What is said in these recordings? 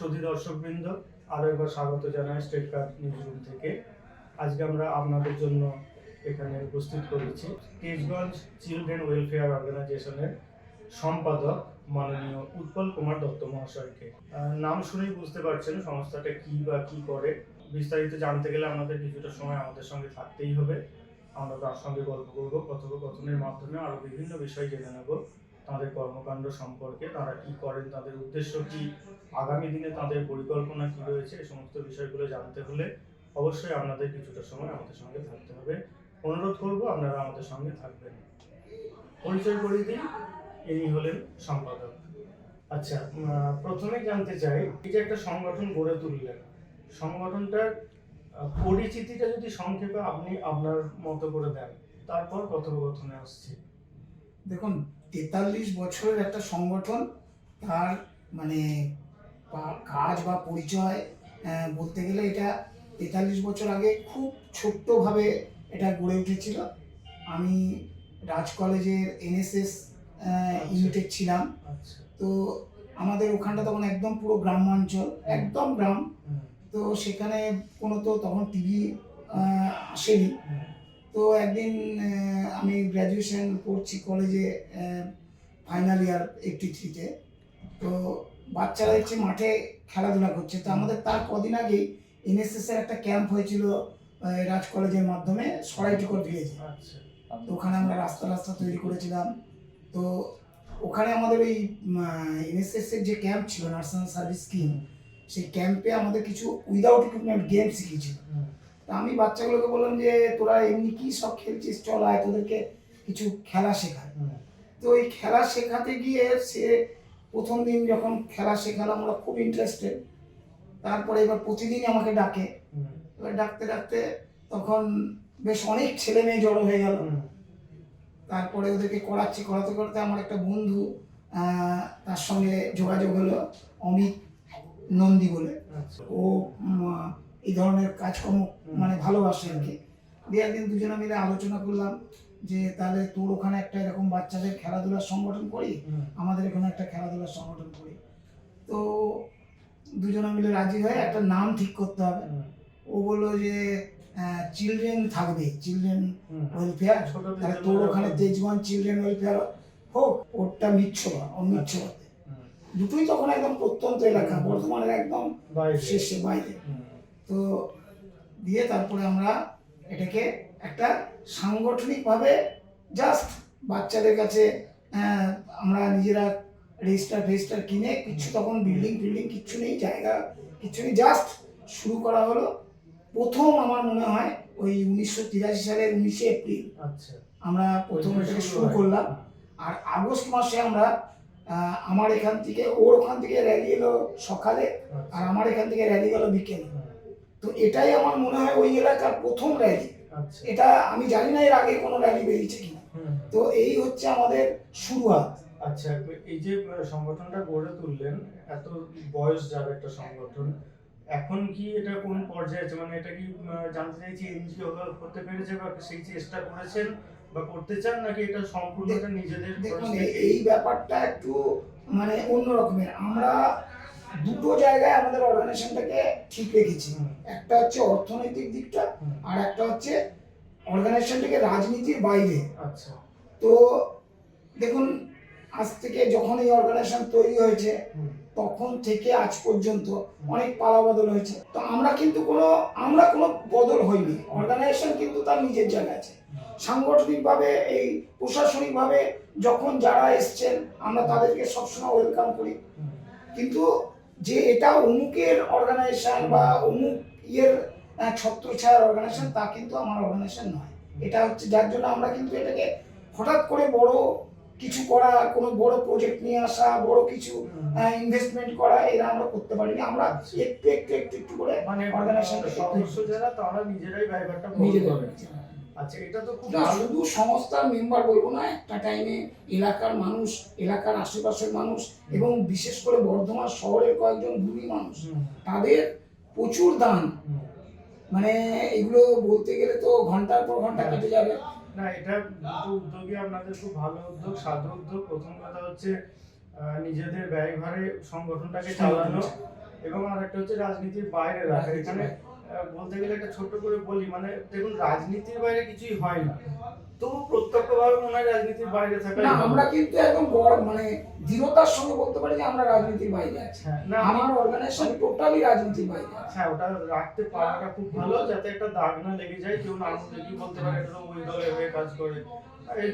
সুধী দর্শকবৃন্দ আরও একবার স্বাগত জানাই স্টেট কার্ড নিউজ রুম থেকে। আজকে আমরা আপনাদের জন্য এখানে উপস্থিত করেছি তেজগঞ্জ চিলড্রেন ওয়েলফেয়ার অর্গানাইজেশনের সম্পাদক মাননীয় উৎপল কুমার দত্ত মহাশয়কে। নাম শুনেই বুঝতে পারছেন সংস্থাটা কি বা কি করে। বিস্তারিত জানতে গেলে আমাদের কিছুটা সময় আমাদের সঙ্গে থাকতেই হবে। আমরা তার সঙ্গে গল্প করব, কথোপকথনের মাধ্যমে আরও বিভিন্ন বিষয় জেনে নেব। তাদের কর্মকাণ্ড সম্পর্কে, তারা কি করেন, তাদের উদ্দেশ্য কি, আগামী দিনে তাদের পরিকল্পনা কি রয়েছে, এই সমস্ত বিষয়গুলো জানতে হলে অবশ্যই আপনাদের কিছুটা সময় আমাদের সঙ্গে থাকতে হবে। অনুরোধ করব, আপনারা আমাদের সঙ্গে থাকবেন। পরিচয় করিয়ে দিন ইনি হলেন সম্পাদক। আচ্ছা প্রথমে জানতে চাই, এই যে একটা সংগঠন গড়ে তুললেন, সংগঠনটার পরিচিতিটা যদি সংক্ষেপে আপনি আপনার মতো করে দেন, তারপর কথোপকথনে আসছি। দেখুন তেতাল্লিশ বছরের একটা সংগঠন তার মানে কাজ বা পরিচয় বলতে গেলে এটা তেতাল্লিশ বছর আগে খুব ছোট্টভাবে এটা গড়ে উঠেছিল। আমি রাজ কলেজের এনএসএস ইউনিটের ছিলাম। আচ্ছা। তো আমাদের ওখানটা তখন একদম পুরো গ্রামাঞ্চল একদম গ্রাম। তো সেখানে কোনো তো তখন টিভি আসেনি। তো একদিন আমি গ্র্যাজুয়েশন করছি কলেজে ফাইনাল ইয়ার এইটটি থ্রিতে তো বাচ্চারা দেখছি মাঠে খেলাধুলা করছে। তো আমাদের তার কদিন আগেই এনএসএসের একটা ক্যাম্প হয়েছিল রাজ কলেজের মাধ্যমে সরাইটিকর ভিলেজে আচ্ছা। তো ওখানে আমরা রাস্তা রাস্তা তৈরি করেছিলাম। তো ওখানে আমাদের ওই এনএসএসের যে ক্যাম্প ছিল ন্যাশনাল সার্ভিস স্কিম সেই ক্যাম্পে আমাদের কিছু উইদাউট ইকুইপমেন্ট গেম শিখিয়েছিল। তা আমি বাচ্চাগুলোকে বললাম যে তোরা এমনি কি সব খেলছিস? চল আয় তোদেরকে কিছু খেলা শেখায় তো ওই খেলা শেখাতে গিয়ে সে প্রথম দিন যখন খেলা শেখালাম ওরা খুব ইন্টারেস্টেড তারপরে এবার প্রতিদিনই আমাকে ডাকে। এবার ডাকতে ডাকতে তখন বেশ অনেক ছেলে মেয়ে জড়ো হয়ে গেল। তারপরে ওদেরকে করাচ্ছি করাতে করাতে আমার একটা বন্ধু তার সঙ্গে যোগাযোগ হলো অমিত নন্দী বলে। আচ্ছা। ও এই ধরনের কাজকর্ম মানে ভালোবাসে আর কি। দিয়ে একদিন দুজনে মিলে আলোচনা করলাম যে তাহলে তোর ওখানে একটা এরকম বাচ্চাদের খেলাধুলার সংগঠন করি? আমাদের এখানে একটা খেলাধুলার সংগঠন করি। তো দুজনে মিলে রাজি হয়ে একটা নাম ঠিক করতে হবে। ও বলল যে চিলড্রেন থাকবে চিলড্রেন ওয়েলফেয়ার। তাহলে তোর ওখানে তেজগঞ্জ চিলড্রেন ওয়েলফেয়ার হোক ওরটা মিচ্ছবা ও মিচ্ছবাতে হুম, দুটোই তখন একদম প্রত্যন্ত এলাকা বর্ধমানের একদম শেষে বাইরে। তো দিয়ে তারপরে আমরা এটাকে একটা সাংগঠনিকভাবে জাস্ট বাচ্চাদের কাছে আমরা নিজেরা রেজিস্টার ফেজিস্টার কিনে কিছু তখন বিল্ডিং ফিল্ডিং কিচ্ছু নেই জায়গা কিচ্ছু নেই জাস্ট শুরু করা হলো। প্রথম আমার মনে হয় ওই উনিশশো তিরাশি সালের উনিশে এপ্রিল। আচ্ছা। আমরা প্রথম এটাকে শুরু করলাম। আর আগস্ট মাসে আমরা আমার এখান থেকে ওর ওখান থেকে র্যালি এলো সকালে। আর আচ্ছা। আমার এখান থেকে র্যালি গেলো বিকেলে। তো এটাই আমার মনে হয় ওই এলাকার প্রথম র্যালি আচ্ছা। এটা আমি জানি না এর আগে কোনো র্যালি বেরিয়েছে কিনা। তো এই হচ্ছে আমাদের শুরুয়াত। আচ্ছা এই যে সংগঠনটা গড়ে তুললেন এত বয়স যার একটা সংগঠন এখন কি এটা কোন পর্যায়ে আছে? মানে এটা কি জানতে চাইছি এনজিও করতে পেরেছে বা সেই চেষ্টা করেছেন বা করতে চান নাকি এটা সম্পূর্ণটা নিজেদের দেখুন এই- এই ব্যাপারটা একটু মানে অন্য রকমের। আমরা দুটো জায়গায় আমাদের অর্গানাইজেশনটাকে ঠিক রেখেছি। একটা হচ্ছে অর্থনৈতিক দিকটা আর একটা হচ্ছে অর্গানাইজেশনটাকে রাজনীতির বাইরে। আচ্ছা। তো দেখুন আজ থেকে যখন এই অর্গানাইজেশন তৈরি হয়েছে তখন থেকে আজ পর্যন্ত অনেক পালা বদল হয়েছে। তো আমরা কিন্তু কোনো আমরা কোনো বদল হইনি। অর্গানাইজেশন কিন্তু তার নিজের জায়গায় আছে। সাংগঠনিকভাবে এই প্রশাসনিকভাবে যখন যারা এসছেন আমরা তাদেরকে সবসময় ওয়েলকাম করি। কিন্তু যে এটা অমুকের অর্গানাইজেশন বা অমুক ইয়ের আহ, ছত্রছায়ার অর্গানাইজেশন তা কিন্তু আমার অর্গানাইজেশন নয়। এটা হচ্ছে যার জন্য আমরা কিন্তু এটাকে হঠাৎ করে বড় কিছু করা কোনো বড় প্রজেক্ট নিয়ে আসা বড় কিছু ইনভেস্টমেন্ট করা এরা আমরা করতে পারিনি। আমরা একটু একটু একটু একটু করে মানে অর্গানাইজেশনটা সদস্য যারা তারা নিজেরাই নিজেদের করেন। আচ্ছা এটা তো খুব না ভালো শুধু সংস্থার মেম্বার বলব না একটা টাইমে এলাকার মানুষ এলাকার আশেপাশের মানুষ এবং বিশেষ করে বর্ধমান শহরের কয়েকজন গুণী মানুষ তাদের প্রচুর দান। মানে এগুলো বলতে গেলে তো ঘণ্টার পর ঘণ্টা কেটে যাবে। না এটা দুটো উদ্যোগই আপনাদের খুব ভালো উদ্যোগ সাধু উদ্যোগ। প্রথম কথা হচ্ছে নিজেদের ব্যয়ভারে সংগঠনটাকে চালানো এবং আরেকটা হচ্ছে রাজনীতির বাইরে রাখা। এখানে বলতে গেলে একটা ছোট্ট করে বলি মানে দেখুন রাজনীতির বাইরে কিছুই হয় না। তবু প্রত্যক্ষভাবে মনে হয় রাজনীতির বাইরে থাকা না আমরা কিন্তু একদম মানে দৃঢ়তার সঙ্গে বলতে পারি যে আমরা রাজনীতির বাইরে আছি। হ্যাঁ না আমার অর্গানাইজেশন টোটালি রাজনীতির বাইরে আছে। হ্যাঁ ওটা রাখতে পারাটা খুব ভালো যাতে একটা দাগ না লেগে যায় কেউ না কি বলতে পারে এটা ওই দলের হয়ে কাজ করে। আর এই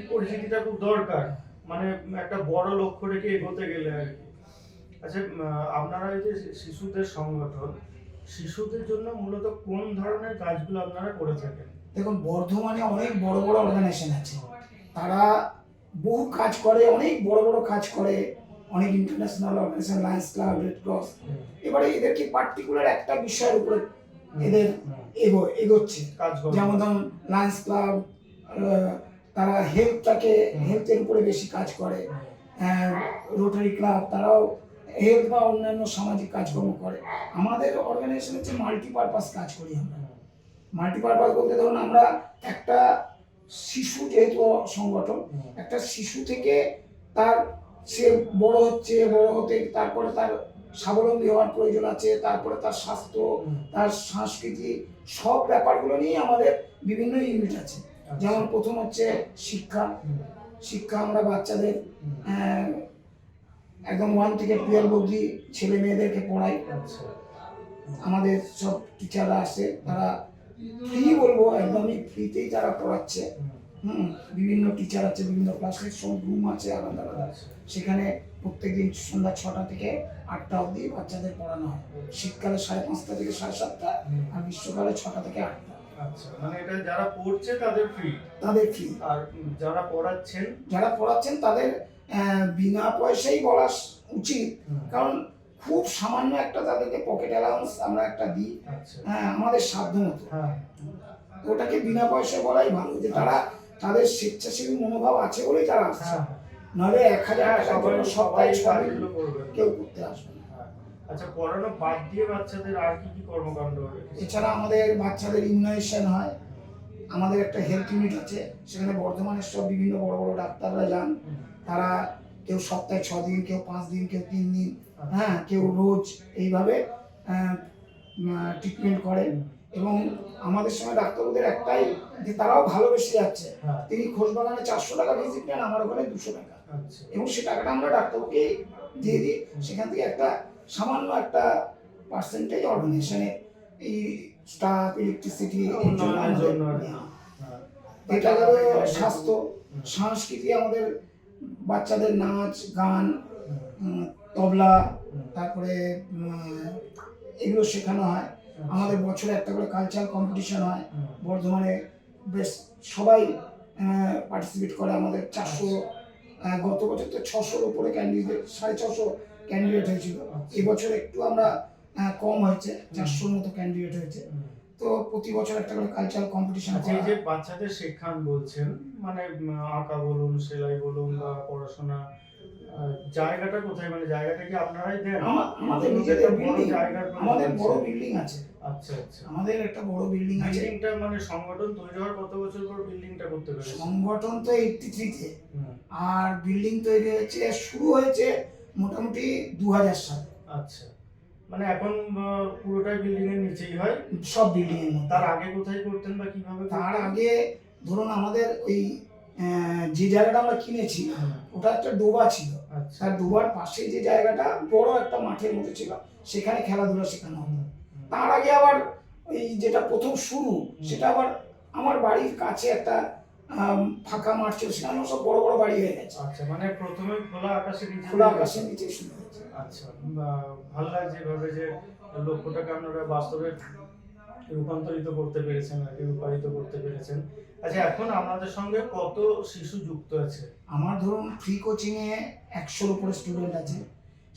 খুব দরকার মানে একটা বড় লক্ষ্য রেখে এগোতে গেলে আর কি। আচ্ছা আপনারা এই যে শিশুদের সংগঠন শিশুদের জন্য মূলত কোন ধরনের কাজগুলো আপনারা করে থাকেন? দেখুন বর্ধমানে অনেক বড় বড় অর্গানাইজেশন আছে। তারা বহু কাজ করে অনেক বড় বড় কাজ করে। অনেক international organization Lions Club Red Cross এবারে এদেরকে পার্টিকুলার একটা বিষয়ের উপরে এদের এগো এগোচ্ছে। কাজ যেমন ধরুন লায়ন্স ক্লাব তারা হেলথটাকে হেলথের উপরে বেশি কাজ করে। রোটারি ক্লাব তারাও হেলথ বা অন্যান্য সামাজিক কাজকর্ম করে। আমাদের অর্গানাইজেশন হচ্ছে মাল্টিপারপাস কাজ করি আমরা। মাল্টিপারপাস বলতে ধরুন আমরা একটা শিশু যেহেতু সংগঠন একটা শিশু থেকে তার সে বড় হচ্ছে বড় হতে তারপরে তার স্বাবলম্বী হওয়ার প্রয়োজন আছে তারপরে তার স্বাস্থ্য তার সংস্কৃতি সব ব্যাপারগুলো নিয়ে আমাদের বিভিন্ন ইউনিট আছে। আচ্ছা, যেমন প্রথম হচ্ছে শিক্ষা। শিক্ষা আমরা বাচ্চাদের একদম ওয়ান থেকে টুয়েলভ অবধি ছেলে মেয়েদেরকে পড়াই। আচ্ছা। আমাদের সব টিচাররা আসে তারা ফ্রি বলব একদমই ফ্রিতেই তারা পড়াচ্ছে। হুম, বিভিন্ন টিচার আছে বিভিন্ন ক্লাসের সব রুম আছে আলাদা আলাদা। আচ্ছা। সেখানে প্রত্যেকদিন সন্ধ্যা ছটা থেকে আটটা অবধি বাচ্চাদের পড়ানো হয়। শীতকালে সাড়ে পাঁচটা থেকে সাড়ে সাতটা আর গ্রীষ্মকালে ছটা থেকে আটটা। আচ্ছা মানে এটা যারা পড়ছে তাদের ফ্রি তাদের ফ্রি আর যারা পড়াচ্ছেন? যারা পড়াচ্ছেন তাদের বিনা পয়সাই বলা উচিত। কারণ খুব সামান্য একটা তাদেরকে পকেট অ্যালাউন্স আমরা একটা দিই। আচ্ছা। হ্যাঁ, আমাদের সাধ্য মতো। হ্যাঁ। ওটাকে বিনা পয়সায় বলাই ভালো যে তারা তাদের স্বেচ্ছাসেবী মনোভাব আছে বলেই তারা আসছে। হ্যাঁ। নাহলে এক হাজার হ্যাঁ, টাকার সবাই জন্য সপ্তাহে ছ করবে। কেউ করতে আসবে না। আচ্ছা পড়ানো বাদ দিয়ে বাচ্চাদের আর কি কি কর্মকাণ্ড রেখেছেন? এছাড়া আমাদের বাচ্চাদের ইমিউনাইজেশন হয়। আমাদের একটা হেলথ ইউনিট আছে। সেখানে বর্ধমানের সব বিভিন্ন বড় বড় ডাক্তাররা যান। তারা কেউ সপ্তাহে ছ দিন কেউ পাঁচ দিন কেউ তিন দিন। হ্যাঁ কেউ রোজ এইভাবে ট্রিটমেন্ট করেন। এবং আমাদের সঙ্গে ডাক্তারবাবুদের একটাই যে তারাও ভালোবেসে যাচ্ছে। হ্যাঁ। তিনি খোঁজবাগানে চারশো টাকা ভিজিট নেন আমার ওখানে দুশো টাকা। আচ্ছা। এবং সে টাকাটা আমরা ডাক্তারবাবুকে দিয়ে দিই। সেখান থেকে একটা সামান্য একটা পার্সেন্টেজ অর্গানাইজেশনে এই স্টাফ ইলেকট্রিসিটি। হ্যাঁ। এটা স্বাস্থ্য। সংস্কৃতি আমাদের বাচ্চাদের নাচ গান তবলা তারপরে এগুলো শেখানো হয় আচ্ছা। আমাদের বছরে একটা করে কালচারাল কম্পিটিশন হয় বর্ধমানে বেশ সবাই পার্টিসিপেট করে আমাদের চারশো গত বছর তো ছশোর উপরে ক্যান্ডিডেট সাড়ে ছশো ক্যান্ডিডেট হয়েছিল আচ্ছা। এবছর একটু আমরা কম হয়েছে চারশোর মতো ক্যান্ডিডেট হয়েছে। তো প্রতি বছর একটা করে কালচারাল কম্পিটিশন আচ্ছা এই যে বাচ্চাদের শেখান বলছেন মানে আঁকা বলুন সেলাই বলুন বা পড়াশোনা জায়গাটা কোথায়? মানে জায়গাটা কি আপনারাই দেন? আমাদের নিজেদের বড় বিল্ডিং আমাদের আছে? বড় বিল্ডিং আছে। আচ্ছা আচ্ছা। আমাদের একটা বড় বিল্ডিং আছে। বিল্ডিংটা মানে সংগঠন তৈরি হওয়ার কত বছর পর বিল্ডিংটা করতে পেরেছে সংগঠন তো এইটটি থ্রিতে হুম, আর বিল্ডিং তৈরি হয়েছে শুরু হয়েছে মোটামুটি দু হাজার সালে। আচ্ছা। মানে এখন পুরোটাই বিল্ডিং এর নিচেই হয়? সব বিল্ডিং এর তার আগে কোথায় করতেন বা কীভাবে তার আগে ধরুন আমাদের ওই যে জায়গাটা আমরা কিনেছি হুম, ওটা একটা ডোবা ছিল। আচ্ছা। তার ডোবার পাশে যে জায়গাটা বড় একটা মাঠের মতো ছিল সেখানে খেলাধুলা শেখানো হতো। তার আগে আবার ওই যেটা প্রথম শুরু সেটা আবার আমার বাড়ির কাছে একটা ফাঁকা মাঠ ছিল সেখানে সব বড় বড় বাড়ি হয়ে গেছে। আচ্ছা মানে প্রথমে খোলা আকাশের নিচে খোলা আকাশের নিচে শুরু হয়েছে। আচ্ছা ভালো লাগছে এভাবে যে লক্ষ্যটাকে আপনারা বাস্তবে রূপান্তরিত করতে পেরেছেন আর রূপায়িত করতে পেরেছেন? আচ্ছা এখন আপনাদের সঙ্গে কত শিশু যুক্ত আছে? আমার ধরুন ফ্রি কোচিংয়ে একশোর উপরে স্টুডেন্ট আছে।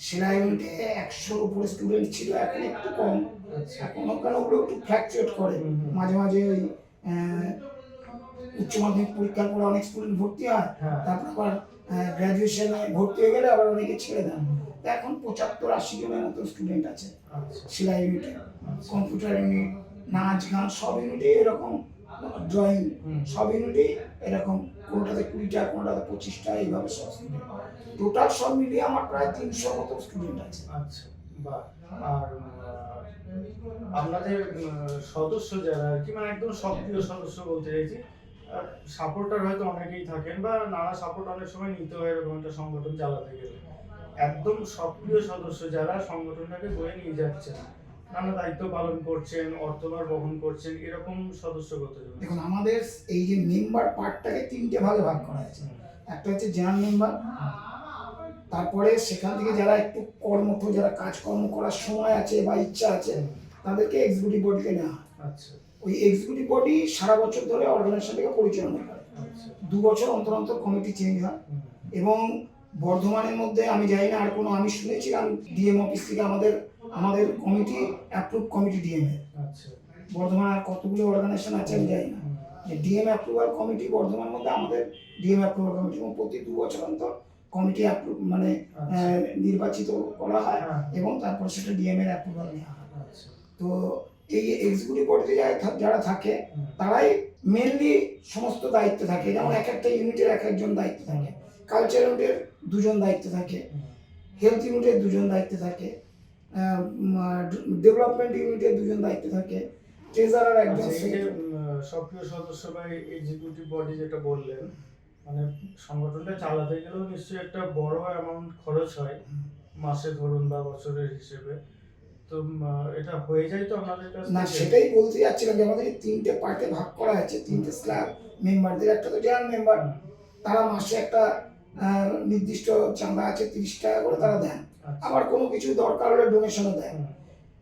সেলাই ইউনিটে একশোর উপরে স্টুডেন্ট ছিল এখন একটু কম। আচ্ছা। এখন ওগুলো একটু ফ্ল্যাকচুয়েট করে। মাঝে মাঝে ওই উচ্চ মাধ্যমিক পরীক্ষার পরে অনেক স্টুডেন্ট ভর্তি হয় হ্যাঁ। তারপর আবার গ্র্যাজুয়েশনে ভর্তি হয়ে গেলে আবার অনেকে ছেড়ে দেন। এখন পঁচাত্তর আশি জনের মতো স্টুডেন্ট আছে আচ্ছা। সেলাই ইউনিটে কম্পিউটার ইউনিট নাচ গান সব ইউনিটে এরকম ড্রয়িং। সব ইউনিটই এরকম। কোনোটাতে কুড়িটা কোনোটাতে পঁচিশটা এইভাবে সব স্টুডেন্ট টোটাল সব মিলিয়ে আমার প্রায় তিনশো মতো স্টুডেন্ট আছে। আচ্ছা আর আপনাদের সদস্য যারা আর কি মানে একদম সক্রিয় সদস্য বলতে চাইছি সাপোর্টার হয়তো অনেকেই থাকেন বা নানা সাপোর্ট অনেক সময় নিতে হয় এরকম একটা সংগঠন চালাতে গেলে। একদম সক্রিয় সদস্য যারা সংগঠনটাকে বয়ে নিয়ে যাচ্ছেন নানা দায়িত্ব পালন করছেন অর্থভার বহন করছেন এরকম সদস্য কতজন দেখুন আমাদের এই যে মেম্বার পার্টটাকে তিনটে ভাগে ভাগ করা হয়েছে। একটা হচ্ছে জেনারেল মেম্বার তারপরে সেখান থেকে যারা একটু কর্মঠ যারা কাজকর্ম করার সময় আছে বা ইচ্ছা আছে তাদেরকে এক্সিকিউটিভ বডিতে নেওয়া আচ্ছা। ওই এক্সিকিউটিভ বডি সারা বছর ধরে অর্গানাইজেশনটাকে পরিচালনা করে। দু বছর অন্তর অন্তর কমিটি চেঞ্জ হয়। এবং বর্ধমানের মধ্যে আমি জানি না আর কোনো আমি শুনেছিলাম ডিএম অফিস থেকে আমাদের আমাদের কমিটি অ্যাপ্রুভ কমিটি ডিএম এর। আচ্ছা। বর্ধমান আর কতগুলো অর্গানাইজেশন আছে আমি জানি না। যে ডিএম অ্যাপ্রুভাল কমিটি বর্ধমান মধ্যে আমাদের ডিএম অ্যাপ্রুভাল কমিটি এবং প্রতি দু বছর অন্তর কমিটি অ্যাপ্রুভ মানে আচ্ছা। নির্বাচিত করা হয় হ্যাঁ, এবং তারপর সেটা ডিএম এর অ্যাপ্রুভাল নেওয়া হয়। আচ্ছা। তো এই এক্সিকিউটিভ বডিতে যারা থাকে তারাই মেনলি সমস্ত দায়িত্ব থাকে। যেমন এক একটা ইউনিটের এক একজন দায়িত্ব থাকে। কালচার ইউনিটের দুজন দায়িত্ব থাকে। হেলথ ইউনিটের দুজন দায়িত্ব থাকে। ডেভেলপমেন্ট ইউনিটের দুজন দায়িত্ব থাকে। ট্রেজারার একজন আচ্ছা। সক্রিয় সদস্য বা এক্সিকিউটিভ বডি যেটা বললেন মানে সংগঠনটা চালাতে গেলেও নিশ্চয়ই একটা বড় অ্যামাউন্ট খরচ হয় মাসে ধরুন বা বছরের হিসেবে। তো এটা হয়ে যায় তো আপনাদের না সেটাই বলতে যাচ্ছিলাম যে আমাদের তিনটে পার্টে ভাগ করা আছে তিনটে স্ল্যাব মেম্বারদের একটা তো জেনারেল মেম্বার তারা মাসে একটা নির্দিষ্ট চাঁদা আছে তিরিশ টাকা করে তারা দেন। আচ্ছা, আবার কোনো কিছু দরকার হলে ডোনেশনও হুম,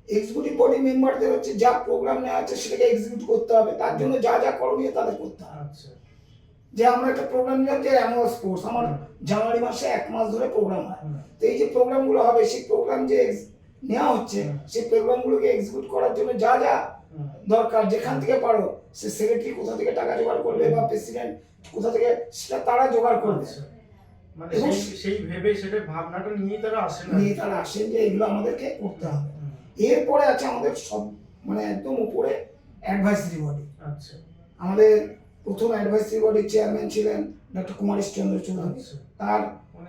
এক্সিকিউটিভ বডি মেম্বারদের হচ্ছে যা প্রোগ্রাম নেওয়া আছে সেটাকে এক্সিকিউট করতে হবে তার জন্য যা যা করণীয় তাদের করতে হবে। আচ্ছা। যে আমরা একটা প্রোগ্রাম নিলাম যে অ্যানুয়াল স্পোর্টস আমার জানুয়ারি মাসে এক মাস ধরে প্রোগ্রাম হয়। তো এই যে প্রোগ্রামগুলো হবে সেই প্রোগ্রাম যে নেওয়া হচ্ছে। সেই প্রোগ্রামগুলোকে এক্সিকিউট করার জন্য যা যা দরকার যেখান থেকে পারো সে সেক্রেটারি কোথা থেকে টাকা জোগাড় করবে বা প্রেসিডেন্ট কোথা থেকে সেটা তারা জোগাড় করবে। আচ্ছা। মানে সেই ভেবে সেটা ভাবনাটা নিয়েই তারা আসেন নিয়ে তারা আসেন যে এগুলো আমাদেরকে করতে হবে। এরপরে আছে আমাদের সব মানে একদম উপরে অ্যাডভাইসারি বডি আচ্ছা। আমাদের প্রথম অ্যাডভাইসারি বডির চেয়ারম্যান ছিলেন ডক্টর কুমারীশ চন্দ্র চৌধুরী। আচ্ছা। তার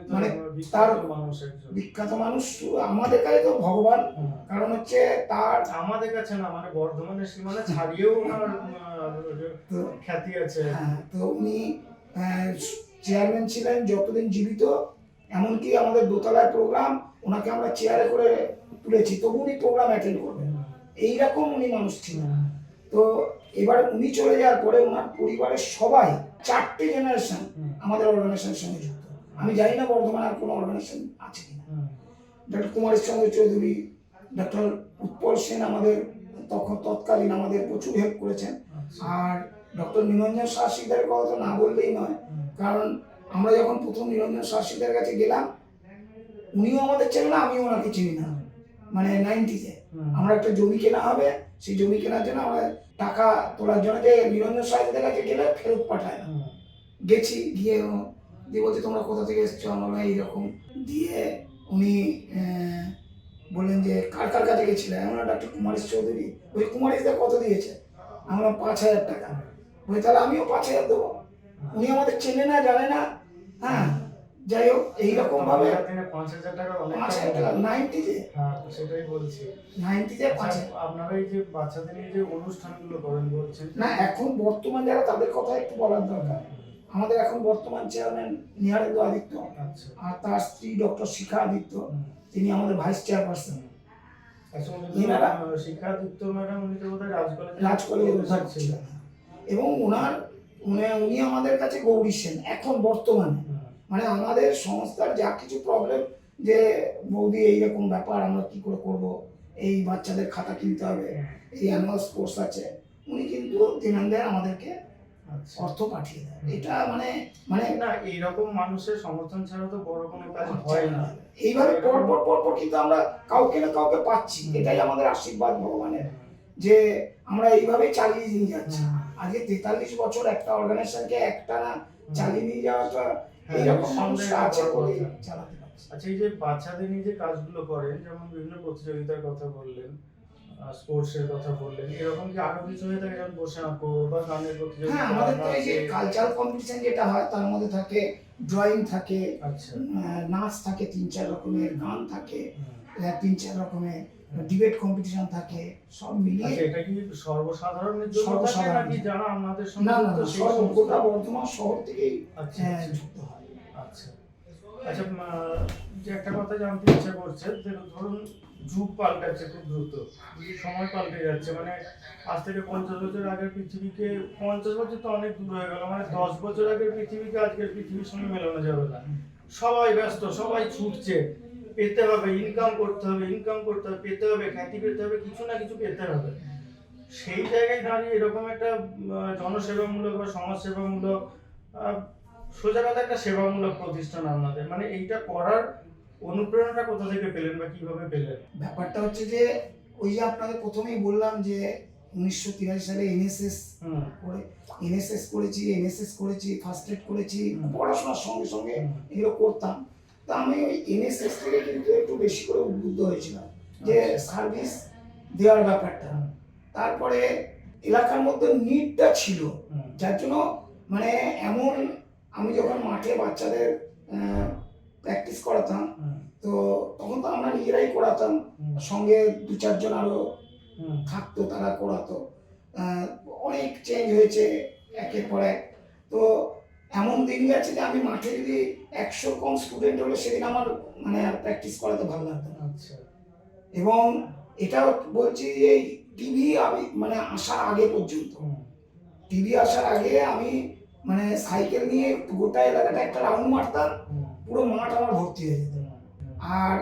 মানে তার- মানুষ একজন। বিখ্যাত মানুষ আমাদের কাছে তো ভগবান। কারণ হচ্ছে তার আমাদের কাছে না মানে বর্ধমানের সীমানা ছাড়িয়েও ওনার খ্যাতি আছে। হ্যাঁ তো উনি চেয়ারম্যান ছিলেন যতদিন জীবিত এমনকি আমাদের দোতলায় প্রোগ্রাম ওনাকে আমরা চেয়ারে করে তুলেছি তবু উনি প্রোগ্রাম অ্যাটেন্ড করবেন। এইরকম উনি মানুষ ছিলেন। তো এবার উনি চলে যাওয়ার পরে ওনার পরিবারের সবাই চারটে জেনারেশন আমাদের অর্গানাইজেশনের সঙ্গে আমি জানি না বর্ধমানে আর কোনো অর্গানাইজেশন আছে কিনা। ডক্টর কুমারীশ চন্দ্র চৌধুরী ডক্টর উৎপল সেন আমাদের তখন তৎকালীন আমাদের প্রচুর হেল্প করেছেন। আচ্ছা, আর ডক্টর নিরঞ্জন শাসিকদের কথা তো না বললেই নয়। কারণ আমরা যখন প্রথম নিরঞ্জন শাসিকদের কাছে গেলাম উনিও আমাদের চেনে না আমিও ওনাকে চিনি না। মানে নাইনটিতে আমরা একটা জমি কেনা হবে সেই জমি কেনার জন্য আমরা টাকা তোলার জন্য যে নিরঞ্জন শাসিকদের কাছে গেলে ফেরত পাঠায় না। গেছি গিয়ে দিয়ে বলছে তোমরা কোথা থেকে এসছো? আমরা এইরকম। দিয়ে উনি বললেন যে কার কার কাছে গেছিলেন আমরা ডক্টর কুমারীশ চৌধুরী। ওই কুমারীশদের কত দিয়েছে? আমরা পাঁচ হাজার টাকা। বলি তাহলে আমিও পাঁচ হাজার দেবো। উনি আমাদের চেনে না জানে না। হ্যাঁ যাই হোক এইরকম ভাবে পাঁচ হাজার টাকা পাঁচ হাজার টাকা নাইনটিতে হ্যাঁ সেটাই বলছি। নাইনটিতে পাঁচ আচ্ছা, আপনারা এই যে বাচ্চাদের এই যে অনুষ্ঠানগুলো করেন বলছেন। না এখন বর্তমান যারা তাদের কথা একটু বলার দরকার। আমাদের এখন বর্তমান চেয়ারম্যান নিহারেন্দ্র আদিত্য। আচ্ছা। আর তার স্ত্রী ডক্টর শিখা আদিত্য তিনি আমাদের ভাইস চেয়ারপারসন। এবং ওনার উনি উনি আমাদের কাছে গৌরী সেন এখন বর্তমানে। মানে আমাদের সংস্থার যা কিছু প্রবলেম যে বৌদি এইরকম ব্যাপার আমরা কি করে করব? এই বাচ্চাদের খাতা কিনতে হবে এই অ্যানুয়াল স্পোর্টস আছে। উনি কিন্তু দিনান দেন আমাদেরকে অর্থ পাঠিয়ে দেন এটা মানে মানে না এইরকম মানুষের সমর্থন ছাড়া তো বড় কোনো কাজ হয় না। এইভাবে পর পর পর পর কিন্তু আমরা কাউকে না কাউকে পাচ্ছি। এটাই আমাদের আশীর্বাদ ভগবানের। যে আমরা এইভাবেই চালিয়ে নিয়ে যাচ্ছি। আজকে তেতাল্লিশ বছর একটা অর্গানাইজেশনকে একটা না চালিয়ে নিয়ে যাওয়াটা হ্যাঁ, এইরকম মানুষ আছে বলে চালাতে পারছি। আচ্ছা এই যে বাচ্চাদের নিয়ে যে কাজগুলো করেন যেমন বিভিন্ন প্রতিযোগিতার কথা বললেন স্পোর্টসের কথা বললেন এরকম কি আরও কিছু হয়ে থাকে যেমন বসে আঁকো বা গানের প্রতিযোগিতা হ্যাঁ আমাদের তো এই যে? কালচারাল কম্পিটিশন যেটা হয় তার মধ্যে থাকে ড্রয়িং থাকে আচ্ছা নাচ থাকে তিন চার রকমের গান থাকে হুম। তিন চার রকমের ডিবেট কম্পিটিশন থাকে সব মিলিয়ে আচ্ছা এটা কি সর্বসাধারণের জন্য থাকে সর্বসাধারণ। নাকি যারা আপনাদের সঙ্গে না না গোটা বর্ধমান শহর থেকেই আচ্ছা হ্যাঁ, আচ্ছা। যুক্ত হয় আচ্ছা আচ্ছা যে একটা কথা জানতে ইচ্ছা করছে দেখুন ধরুন যুগ পাল্টাচ্ছে খুব দ্রুত। সময় পাল্টে যাচ্ছে। মানে আজ থেকে পঞ্চাশ বছর আগের পৃথিবীকে, পঞ্চাশ বছর তো অনেক দূর হয়ে গেল। মানে দশ বছর আগের পৃথিবীকে আজকের পৃথিবীর সঙ্গে মেলানো যাবে না। সবাই ব্যস্ত, সবাই ছুটছে। পেতে হবে ইনকাম করতে হবে ইনকাম করতে হবে, পেতে হবে, খ্যাতি পেতে হবে, কিছু না কিছু পেতে হবে। সেই জায়গায় দাঁড়িয়ে এরকম একটা জনসেবামূলক বা সমাজসেবামূলক সোজা কথা একটা সেবামূলক প্রতিষ্ঠান আপনাদের মানে এইটা করার অনুপ্রেরণাটা কোথা থেকে পেলেন বা কীভাবে পেলেন? ব্যাপারটা হচ্ছে যে ওই যে আপনাকে প্রথমেই বললাম যে উনিশশো তিরাশি সালে এনএসএস করে এনএসএস করেছি এনএসএস করেছি ফার্স্ট এড করেছি পড়াশোনার সঙ্গে সঙ্গে এগুলো করতাম। তা আমি ওই এনএসএস থেকে কিন্তু একটু বেশি করে উদ্বুদ্ধ হয়েছিলাম যে সার্ভিস দেওয়ার ব্যাপারটা। তারপরে এলাকার মধ্যে নিডটা ছিল। যার জন্য মানে এমন আমি যখন মাঠে বাচ্চাদের প্র্যাকটিস করাতাম তো তখন তো আমরা নিজেরাই করাতাম। সঙ্গে দু চারজন আরও থাকতো তারা করাতো। অনেক চেঞ্জ হয়েছে একের পর এক। তো এমন দিন গেছে যে আমি মাঠে যদি একশো কম স্টুডেন্ট হলে সেদিন আমার মানে আর প্র্যাকটিস করাতে ভালো লাগতো না। আচ্ছা। এবং এটাও বলছি যে এই টিভি আমি মানে আসার আগে পর্যন্ত। টিভি আসার আগে আমি মানে সাইকেল নিয়ে গোটা এলাকাটা একটা রাউন্ড মারতাম। পুরো মাঠ আমার ভর্তি হয়ে যেত। আর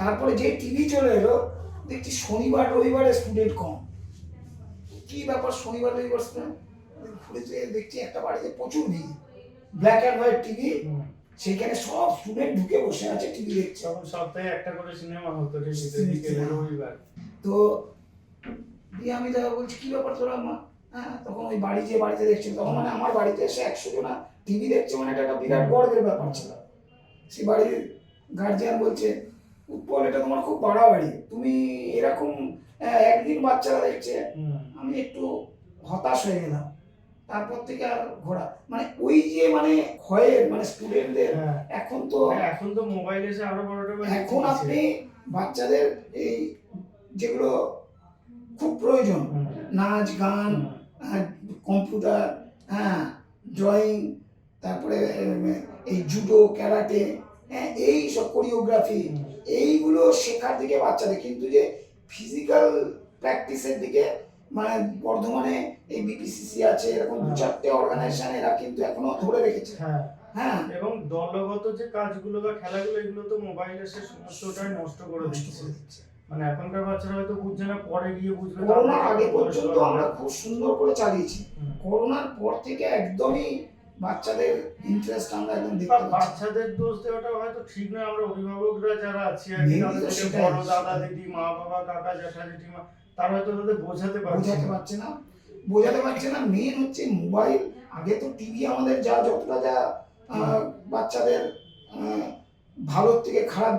তারপরে যে টিভি চলে এলো দেখছি শনিবার রবিবারে স্টুডেন্ট কম। কি ব্যাপার শনিবার রবিবার স্টুডেন্ট ঘুরে যেয়ে দেখছি একটা বাড়িতে প্রচুর ভিড়। ব্ল্যাক অ্যান্ড হোয়াইট টিভি সেখানে সব স্টুডেন্ট ঢুকে বসে আছে টিভি দেখছে। সপ্তাহে একটা করে সিনেমা হতো রবিবার। তো দিয়ে আমি দাদা বলছি কি ব্যাপার তোরা মা? হ্যাঁ তখন ওই বাড়ি যে বাড়িতে দেখছিল তখন মানে আমার বাড়িতে এসে একশো জনা টিভি দেখছে মানে একটা বিরাট গর্বের ব্যাপার ছিল। সে বাড়ির গার্জিয়ান বলছে উৎপল এটা তোমার খুব বাড়াবাড়ি তুমি এরকম একদিন বাচ্চারা দেখছে আমি একটু হতাশ হয়ে গেলাম। তারপর থেকে আর ঘোরা। মানে ওই যে মানে ভয়ের মানে স্টুডেন্টদের হ্যাঁ। এখন তো হ্যাঁ, এখন তো মোবাইল এসে আরও করে এখন। আপনি বাচ্চাদের এই যেগুলো খুব প্রয়োজন নাচ গান কম্পিউটার হ্যাঁ ড্রয়িং তারপরে এই জুডো ক্যারাটে হ্যাঁ এই সব কোরিওগ্রাফি এইগুলো শেখার দিকে বাচ্চাদের কিন্তু যে ফিজিক্যাল প্র্যাকটিসের দিকে মানে বর্ধমানে এই বিপিসিসি আছে এরকম দু হ্যাঁ। চারটে অর্গানাইজেশন এরা কিন্তু এখনও ধরে রেখেছে। হ্যাঁ। হ্যাঁ। এবং দলগত যে কাজগুলো বা খেলাগুলো এগুলো তো মোবাইল এসে সমস্তটাই নষ্ট করে দিচ্ছে। মানে এখনকার বাচ্চারা হয়তো বুঝছে না পরে গিয়ে বুঝবে করোনার আগে পর্যন্ত আমরা খুব সুন্দর করে চালিয়েছি। করোনার পর থেকে একদমই বাচ্চাদের ইন্টারেস্ট আমরা একদম দেখতে পাচ্ছি বাচ্চাদের দোষ দেওয়াটা হয়তো ঠিক না আমরা অভিভাবকরা যারা আছি আর কি Mainly তাদের তো থেকে সেটাই, বড় দাদা দিদি মা বাবা কাকা জ্যাঠা জেঠিমা তারা হয়তো তাদের বোঝাতে পারছে বোঝাতে। পারছে না। বোঝাতে পারছে না। মেন হচ্ছে মোবাইল আগে তো টিভি আমাদের যা যতটা যা বাচ্চাদের ভালোর থেকে খারাপ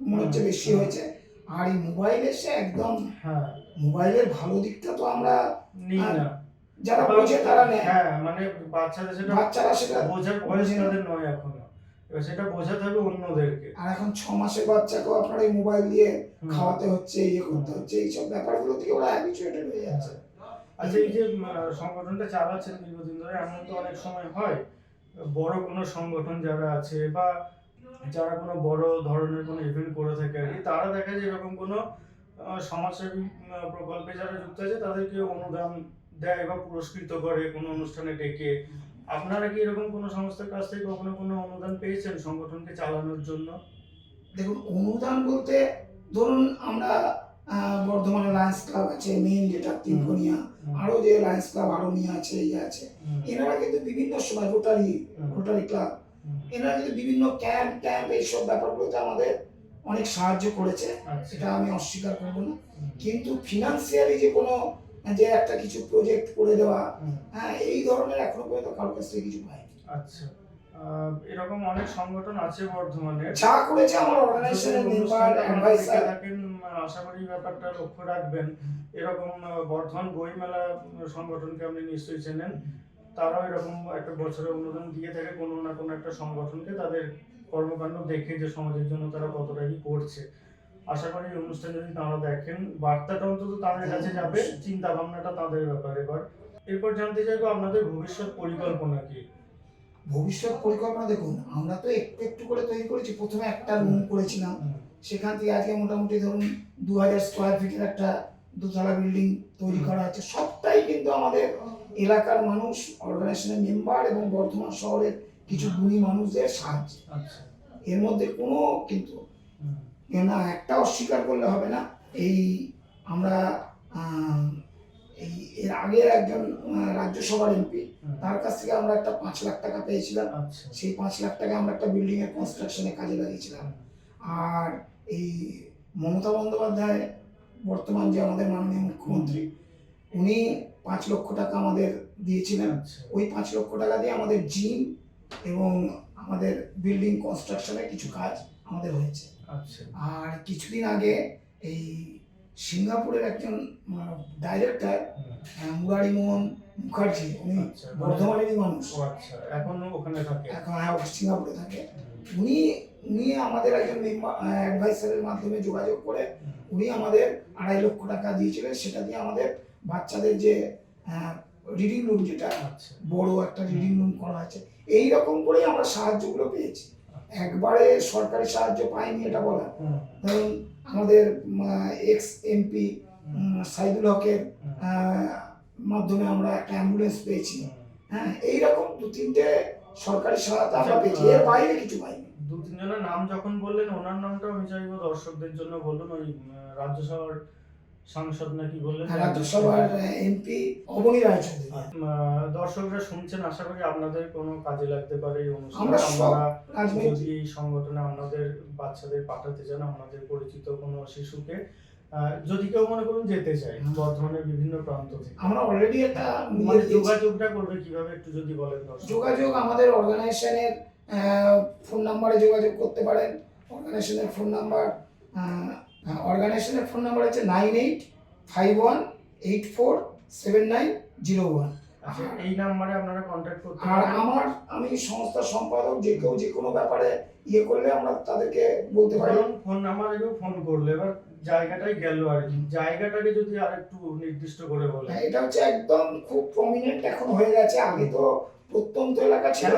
মনে হচ্ছে বেশি হয়েছে। আর এই মোবাইল এসে একদম হ্যাঁ। মোবাইলের ভালো দিকটা তো আমরা নিই না। যারা বোঝে তারা নেয়। হ্যাঁ মানে বাচ্চাদের সেটা বাচ্চারা সেটা বোঝার বয়স। তাদের নয় এখনও। এবার সেটা বোঝাতে হবে অন্যদেরকে। আর এখন ছ মাসের বাচ্চাকেও আপনার এই মোবাইল দিয়ে খাওয়াতে হচ্ছে ইয়ে করতে হচ্ছে এইসব ব্যাপারগুলো থেকে ওরা হ্যাবিচুয়েটেড হয়ে যাচ্ছে। আচ্ছা এই যে সংগঠনটা চালাচ্ছেন দীর্ঘদিন ধরে এমন তো অনেক সময় হয়। বড় কোনো সংগঠন যারা আছে বা যারা কোনো বড় ধরনের কোনো ইভেন্ট করে থাকে আর কি তারা দেখা যায় এরকম কোনো সমাজসেবী প্রকল্পে যারা যুক্ত আছে তাদেরকে অনুদান দেয় বা পুরস্কৃত করে কোনো অনুষ্ঠানে ডেকে। আপনারা কি এরকম কোনো সংস্থার কাছ থেকে কখনো কোনো অনুদান পেয়েছেন সংগঠনকে চালানোর জন্য? দেখুন অনুদান বলতে ধরুন আমরা বর্ধমানে লায়ন্স ক্লাব আছে মেইন যেটা তিনকোনিয়া আরও যে লায়ন্স ক্লাব আরোনিয়া আছে ইয়ে আছে। এনারা কিন্তু বিভিন্ন সময় রোটারি রোটারি ক্লাব এনারা কিন্তু বিভিন্ন ক্যাম্প ট্যাম্প এইসব ব্যাপারগুলোতে আমাদের অনেক সাহায্য করেছে। আচ্ছা। সেটা আমি অস্বীকার করব না। কিন্তু ফিনান্সিয়ালি যে কোনো যে একটা কিছু প্রজেক্ট করে দেওয়া হ্যাঁ এই ধরনের এখনও পর্যন্ত কারোর কাছ থেকে কিছু পাইনি। আচ্ছা। এরকম অনেক সংগঠন আছে বর্ধমানে। যা করেছে আমার অর্গানাইজেশনের মেম্বার অ্যাডভাইসার আশা করি ব্যাপারটা লক্ষ্য রাখবেন এরকম বর্ধমান বই মেলা সংগঠনকে আপনি নিশ্চয়ই চেনেন। তারাও এরকম একটা বছরে অনুদান দিয়ে থাকে কোনো না কোনো একটা সংগঠনকে তাদের কর্মকাণ্ড দেখে যে সমাজের জন্য তারা কতটা কি করছে। আশা করি এই অনুষ্ঠান যদি তারা দেখেন বার্তাটা অন্তত তাদের কাছে যাবে চিন্তা ভাবনাটা তাদের ব্যাপারে। এবার এরপর জানতে চাইব আপনাদের ভবিষ্যৎ পরিকল্পনা কি? ভবিষ্যৎ পরিকল্পনা দেখুন আমরা তো একটু একটু করে তৈরি করেছি। প্রথমে একটা রুম করেছিলাম। সেখান থেকে আজকে মোটামুটি ধরুন দু হাজার স্কোয়ার ফিটের একটা দোতলা বিল্ডিং তৈরি করা আছে। সবটাই কিন্তু আমাদের এলাকার মানুষ অর্গানাইজেশনের মেম্বার এবং বর্ধমান শহরের কিছু গুণী মানুষদের সাহায্য। আচ্ছা। এর মধ্যে কোনো কিন্তু না একটা অস্বীকার করলে হবে না। এই আমরা এই এর আগের একজন রাজ্যসভার এমপি তার কাছ থেকে আমরা একটা পাঁচ লাখ টাকা পেয়েছিলাম। আচ্ছা। সেই পাঁচ লাখ টাকা আমরা একটা বিল্ডিং এর কনস্ট্রাকশনে কাজে লাগিয়েছিলাম। আর এই মমতা বন্দ্যোপাধ্যায় বর্তমান যে আমাদের মাননীয় মুখ্যমন্ত্রী উনি পাঁচ লক্ষ টাকা আমাদের দিয়েছিলেন। আচ্ছা। ওই পাঁচ লক্ষ টাকা দিয়ে আমাদের জিম এবং আমাদের বিল্ডিং কনস্ট্রাকশনের কিছু কাজ আমাদের হয়েছে। আর কিছুদিন আগে এই সিঙ্গাপুরের একজন ডাইরেক্টর মুরারি মোহন মুখার্জি উনি আচ্ছা, মানে- বর্ধমানেরই মানুষ। আচ্ছা ওখানে থাকে? এখন হ্যাঁ, সিঙ্গাপুরে থাকে। উনি উনি আমাদের একজন অ্যাডভাইসারের মাধ্যমে যোগাযোগ করে উনি আমাদের আড়াই লক্ষ টাকা দিয়েছিলেন। সেটা দিয়ে আমাদের বাচ্চাদের যে রিডিং রুম যেটা আচ্ছা। বড় একটা রিডিং রুম করা আছে এই রকম করেই আমরা সাহায্যগুলো পেয়েছি। একবারে সরকারি সাহায্য পাইনি এটা বলা ধরুন আমাদের এক্স এমপি সাইদুল হকের মাধ্যমে আমরা একটা অ্যাম্বুলেন্স পেয়েছি। হ্যাঁ এইরকম দু তিনটে সরকারি সহায়তা আমরা আচ্ছা, পেয়েছি। এর বাইরে কিছু পাইনি। দু তিনজনের নাম যখন বললেন ওনার নামটা আমি চাইব দর্শকদের জন্য বলুন ওই রাজ্যসভার সাংসদ নাকি বললেন? হ্যাঁ, রাজ্যসভার এমপি অবনী রায়চৌধুরী। দর্শকরা শুনছেন আশা করি আপনাদের কোনো কাজে লাগতে পারে এই অনুষ্ঠান। আমরা যদি এই সংগঠনে আপনাদের বাচ্চাদের পাঠাতে চান আপনাদের পরিচিত কোনো শিশুকে যদি কেউ মনে করুন যেতে চায় হুম। বর্ধমানের বিভিন্ন প্রান্ত থেকে। আমরা অলরেডি একটা মানে যোগাযোগটা করবে কীভাবে একটু যদি বলেন যোগাযোগ আমাদের অর্গানাইজেশনের ফোন নাম্বারে যোগাযোগ করতে পারেন। অর্গানাইজেশনের ফোন নাম্বার অর্গানাইজেশনের ফোন নাম্বার হচ্ছে nine eight five one eight four seven nine zero one এই নাম্বারে আপনারা কন্ট্যাক্ট করতে আর আমার আমি সংস্থার সম্পাদক যে কেউ যে কোনো ব্যাপারে ইয়ে করলে আমরা তাদেরকে বলতে পারি। ফোন নাম্বারে কেউ ফোন করলে এবার জায়গাটাই গেল আর কি। জায়গাটাকে যদি আর একটু নির্দিষ্ট করে বলেন। হ্যাঁ, এটা হচ্ছে একদম খুব প্রমিনেন্ট এখন হয়ে গেছে। আগে তো প্রত্যন্ত এলাকা ছিল।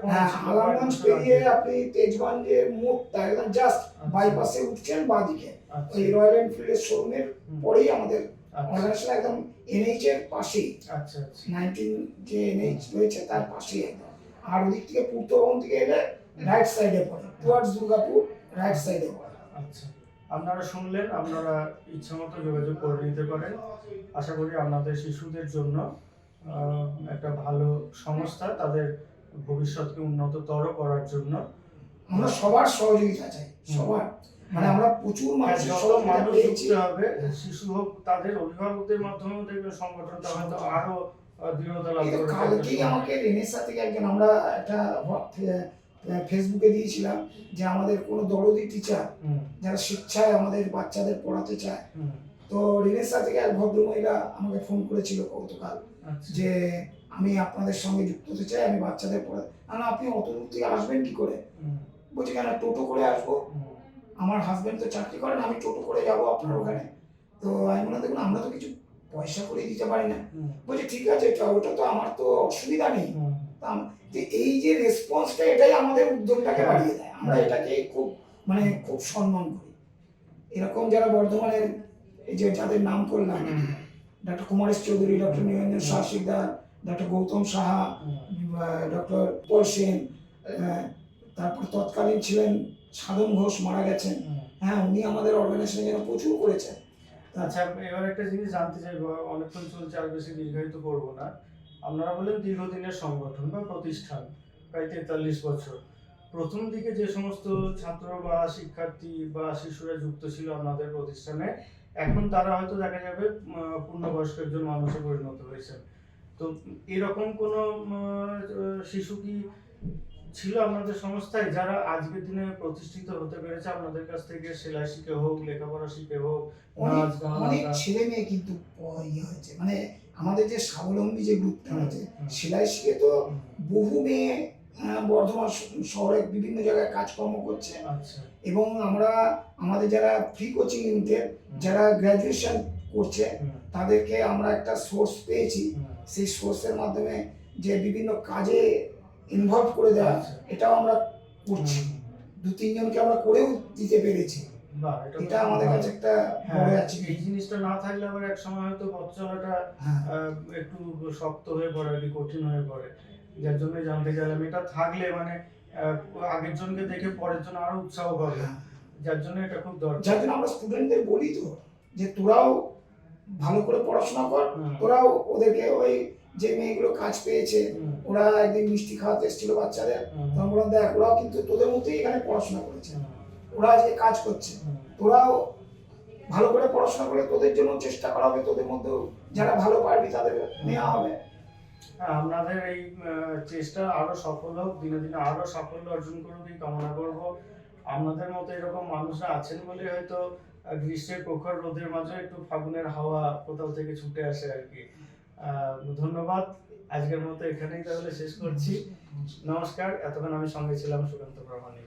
কম হ্যাঁ আলামগঞ্জ পেরিয়ে আপনি তেজগঞ্জের মুখটা একদম জাস্ট আচ্ছা, বাইপাসে উঠছেন বাঁদিকে। আচ্ছা, ওই রয়্যাল এনফিল্ডের শোরুমের পরেই আমাদের আচ্ছা, অর্গানাইজেশন একদম এনএইচ এর পাশেই। নাইনটিন যে এনএইচ রয়েছে তার পাশেই একদম। আর ওদিক থেকে পূর্ত থেকে এলে রাইট সাইডে পড়ে। টুয়ার্ডস দুর্গাপুর রাইট সাইডে পড়ে। আচ্ছা। আপনারা শুনলেন আপনারা ইচ্ছা মতো যোগাযোগ করে নিতে পারেন। আশা করি আপনাদের শিশুদের জন্য একটা ভালো সংস্থা তাদের ভবিষ্যৎকে উন্নততর করার জন্য। আমরা সবার সহযোগিতা চাই সবার। মানে আমরা প্রচুর মানুষের সহযোগিতা পেয়েছি। হবে শিশু হোক তাদের অভিভাবকদের মাধ্যমেও দেখবেন সংগঠনটা হয়তো আরও দৃঢ়তা লাভ করবে। কালকেই আমাকে রেনেসা থেকে একজন আমরা একটা হোয়া- ফেসবুকে দিয়েছিলাম যে আমাদের কোনো দরদি টিচার যারা স্বেচ্ছায় আমাদের বাচ্চাদের পড়াতে চায় তো রেনেসা থেকে এক ভদ্রমহিলা আমাকে ফোন করেছিল গতকাল আচ্ছা, যে আমি আপনাদের সঙ্গে যুক্ত হতে চাই আমি বাচ্চাদের পড়া না আপনি অত দূর থেকে আসবেন কি করে? বলছি কেন টোটো করে আসব? আমার হাজবেন্ড তো চাকরি করেন আমি টোটো করে যাব আপনার ওখানে। তো আমি মনে দেখুন আমরা তো কিছু পয়সা করে দিতে পারি না। বলছি ঠিক আছে ওটা তো আমার তো অসুবিধা নেই। যে এই যে রেসপন্সটা এটাই আমাদের উদ্যোগটাকে হ্যাঁ। বাড়িয়ে দেয়। আমরা এটাকে খুব মানে খুব সম্মান করি। এরকম যারা বর্ধমানের এই যে যাদের নাম করলাম doctor Kumaresh Chowdhury doctor Niranjan Shah Sikdar doctor Gautam Saha doctor Paul Sen তারপর তৎকালীন ছিলেন সাধন ঘোষ মারা গেছেন। হ্যাঁ উনি আমাদের অর্গানাইজেশনের জন্য প্রচুর করেছেন। আচ্ছা এবার একটা জিনিস জানতে চাইব অনেকক্ষণ চলছে আর বেশি দীর্ঘায়িত করব না। আপনারা বলেন দীর্ঘদিনের সংগঠন বা প্রতিষ্ঠান প্রায় তেতাল্লিশ বছর। প্রথম দিকে যে সমস্ত ছাত্র বা শিক্ষার্থী বা শিশুরা যুক্ত ছিল আপনাদের প্রতিষ্ঠানে এখন তারা হয়তো দেখা যাবে পূর্ণবয়স্ক একজন মানুষে পরিণত হয়েছে। তো এরকম কোনো শিশু কি ছিল আপনাদের সংস্থায় যারা আজকের দিনে প্রতিষ্ঠিত হতে পেরেছে? আপনাদের কাছ থেকে সেলাই শিখে হোক লেখাপড়া শিখে হোক অনেক? ছেলে মেয়ে কিন্তু ইয়ে হয়েছে। মানে আমাদের যে স্বাবলম্বী যে গ্রুপটা আছে সেলাই শিখে তো বহু মেয়ে বর্ধমান শহরে বিভিন্ন জায়গায় কাজকর্ম করছে। আচ্ছা। এবং আমরা আমাদের যারা ফ্রি কোচিং ইউনিটের যারা গ্র্যাজুয়েশন করছে তাদেরকে আমরা একটা সোর্স পেয়েছি। সেই সোর্সের মাধ্যমে যে বিভিন্ন কাজে ইনভলভ করে দেওয়া আচ্ছা। এটাও আমরা করছি। দু তিনজনকে আমরা করেও দিতে পেরেছি। এটা আমাদের কাছে একটা হ্যাঁ, বড় এই জিনিসটা না থাকলে আবার এক সময় হয়তো পথ চলাটা হ্যাঁ। একটু শক্ত হয়ে পড়ে কঠিন হয়ে পড়ে। যার জন্য জানতে চাইলাম এটা থাকলে মানে আগের জনকে দেখে পরের জন আরও উৎসাহ পাবে। যার জন্য এটা খুব দরকার। যার জন্য আমরা স্টুডেন্টদের বলি তো যে তোরাও ভালো করে পড়াশোনা কর তোরাও ওদেরকে ওই যে মেয়েগুলো কাজ পেয়েছে ওরা একদিন মিষ্টি খাওয়াতে এসেছিল বাচ্চাদের তখন বললাম দেখ ওরাও কিন্তু তোদের মতোই এখানে পড়াশোনা করেছে। ওরা আজকে কাজ করছে। তোরাও ভালো করে পড়াশোনা করে তোদের জন্য চেষ্টা করা হবে তোদের মধ্যেও। যারা ভালো পারবি তাদের নেওয়া হবে। হ্যাঁ, আপনাদের এই চেষ্টা আরও সফল হোক, দিনে দিনে আরও সাফল্য অর্জন করুক, এই কামনা করব। আপনাদের মতো এরকম মানুষরা আছেন বলে হয়তো গ্রীষ্মের প্রখর রোদের মাঝে একটু ফাগুনের হাওয়া কোথাও থেকে ছুটে আসে আর কি। ধন্যবাদ। আজকের মতো এখানেই তাহলে শেষ করছি। নমস্কার। এতক্ষণ আমি সঙ্গে ছিলাম সুকান্ত প্রামাণিক।